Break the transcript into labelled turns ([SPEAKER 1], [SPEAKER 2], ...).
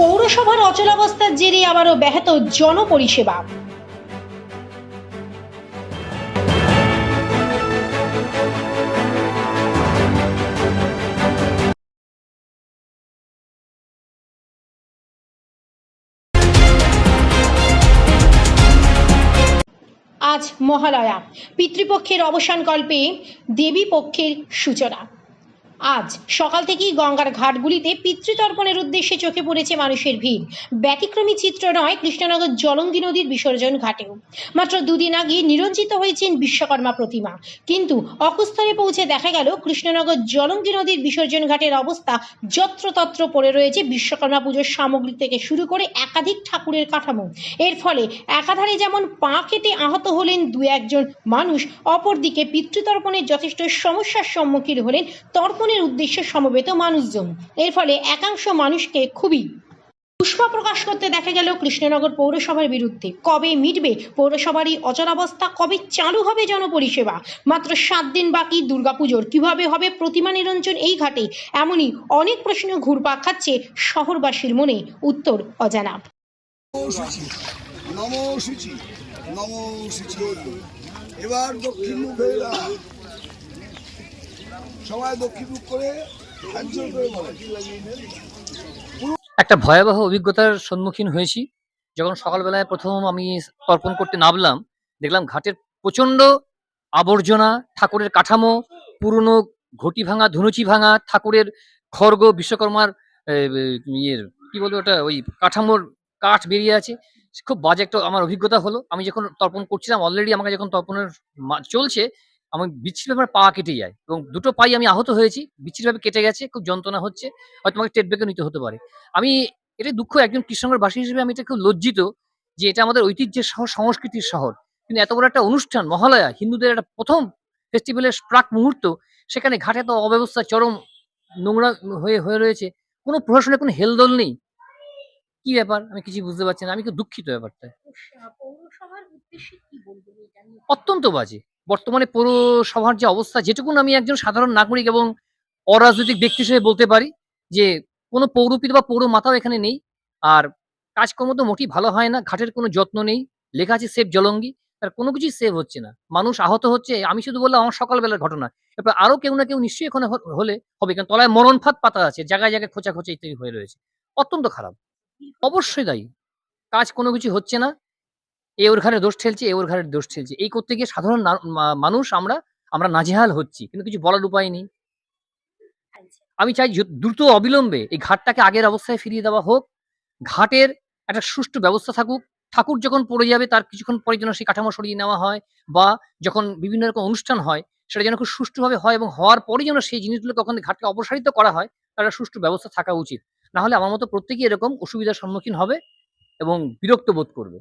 [SPEAKER 1] পৌরসভার অচলাবস্থার জেরে আবারও ব্যাহত জনপরিষেবা। আজ মহালয়া। পিতৃপক্ষের অবসানকল্পে দেবী পক্ষের সূচনা। আজ সকাল থেকেই গঙ্গার ঘাটগুলিতে পিতৃতর্পণের উদ্দেশ্যে চোখে পড়েছে মানুষের ভিড়। ব্যতিক্রমী চিত্র নয়, কৃষ্ণনগর জলঙ্গি নদীর বিসর্জন ঘাটেও। মাত্র দুদিন আগে নিরঞ্জিত হয়েছেন বিশ্বকর্মা প্রতিমা। কিন্তু অকুস্থলে পৌঁছে দেখা গেল, কৃষ্ণনগর জলঙ্গি নদীর বিসর্জন ঘাটের অবস্থা যত্রতত্র পড়ে রয়েছে বিশ্বকর্মা পুজোর সামগ্রী থেকে শুরু করে একাধিক ঠাকুরের কাঠামো। এর ফলে একাধারে যেমন পা কেটে আহত হলেন দু একজন মানুষ, অপরদিকে পিতৃতর্পণের যথেষ্ট সমস্যার সম্মুখীন হলেন তর্পণের উদ্দেশ্যে সমবেত মানুষজন। এর ফলে একাংশ মানুষকে খুবই পুষ্পা প্রকাশ করতে দেখা গেল কৃষ্ণনগর পৌরসভার বিরুদ্ধে। কবে মিটবে পৌরসভারই অচলাবস্থা কবে চালু হবে জনপরিষেবা? মাত্র সাত দিন বাকি, দুর্গাপুজোর কীভাবে হবে প্রতিমা নিরঞ্জন এই ঘাটে? এমনই অনেক প্রশ্ন ঘুরপাক খাচ্ছে শহরবাসীর মনে উত্তর অজানা।
[SPEAKER 2] এবার দক্ষিণ
[SPEAKER 3] একটা ভয়াবহ অভিজ্ঞতার সম্মুখীন হয়েছি। যখন সকালবেলায় প্রথম আমি তর্পণ করতে নামলাম, দেখলাম ঘাটের প্রচণ্ড আবর্জনা, ঠাকুরের কাঠামো, পুরনো ঘটি ভাঙা, ধুনুচি ভাঙা, ঠাকুরের খর্গ বিশ্বকর্মার ইয়ের, কি বলব ওটা, ওই কাঠামোর কাঠ বেরিয়ে আছে। খুব বাজে একটা আমার অভিজ্ঞতা হলো। আমি যখন তর্পণ করছিলাম অলরেডি আমাকে যখন তর্পণের চলছে আমি বিচ্ছিরিভাবে পা কেটে যায় এবং দুটো পাই আমি আহত হয়েছি বিচ্ছিরিভাবে কেটে গেছে, খুব যন্ত্রণা হচ্ছে, হয়তো আমাকে টেট বেগে নিতে হতে পারে। আমি, এটা দুঃখ একজন কৃষ্ণনগর বাসী হিসেবে আমি এটা খুব লজ্জিত যে এটা আমাদের ঐতিহ্যের শহর সংস্কৃতির শহর। কিন্তু এত বড় একটা অনুষ্ঠান, মহালয়া, হিন্দুদের একটা প্রথম ফেস্টিভ্যালের প্রাক মুহূর্ত, সেখানে ঘাটে তো অব্যবস্থা চরম নোংরা হয়ে হয়ে রয়েছে। কোনো প্রশাসনের কোনো হেলদোল নেই। কি ব্যাপার? আমি কিছু বুঝতে পারছি না। আমি খুব দুঃখিত ব্যাপারটা
[SPEAKER 1] পৌরসভার উদ্দেশ্যে কি বলব
[SPEAKER 3] অত্যন্ত বাজে। বর্তমানে পৌরসভার যে অবস্থা যেটুকুন আমি একজন সাধারণ নাগরিক এবং অরাজনৈতিক ব্যক্তি হিসেবে বলতে পারি যে কোনো পৌরপিত বা পৌর মাতাও এখানে নেই। আর কাজকর্ম তো মোটেই ভালো হয় না ঘাটের কোনো যত্ন নেই। লেখা আছে সেফ জলঙ্গি। তার কোনো কিছুই সেভ হচ্ছে না। মানুষ আহত হচ্ছে আমি শুধু বললাম আমার সকালবেলার ঘটনা। এরপর আরও কেউ না কেউ নিশ্চয়ই এখানে হলে হবে কারণ তলায় মরণ ফাঁদ পাতা আছে জায়গায় জায়গায় খোঁচা খোঁচা ইত্যাদি হয়ে রয়েছে। অত্যন্ত খারাপ। অবশ্যই দায়ী। কাজ কোনো কিছু হচ্ছে না। এ ওর ঘাড়ে দোষ ঠেলছে, এ ওর ঘাড়ে দোষ ঠেলছে। এই করতে গিয়ে সাধারণ মানুষ আমরা আমরা নাজেহাল হচ্ছি, কিন্তু কিছু বলার উপায় নেই। আমি চাই দ্রুত অবিলম্বে এই ঘাটটাকে আগের অবস্থায় ফিরিয়ে দেওয়া হোক। ঘাটের একটা সুষ্ঠু ব্যবস্থা থাকুক। ঠাকুর যখন পড়ে যাবে, তার কিছুক্ষণ পরে যেন সেই কাঠামো সরিয়ে নেওয়া হয় বা যখন বিভিন্ন রকম অনুষ্ঠান হয়, সেটা যেন খুব সুষ্ঠুভাবে হয় এবং হওয়ার পরে যেন সেই জিনিসগুলোকে ওখানে ঘাটকে অপসারিত করা হয়, তার সুষ্ঠু ব্যবস্থা থাকা উচিত। না হলে আমার মতো প্রত্যেকেই এরকম অসুবিধার সম্মুখীন হবে এবং বিরক্ত বোধ করবে।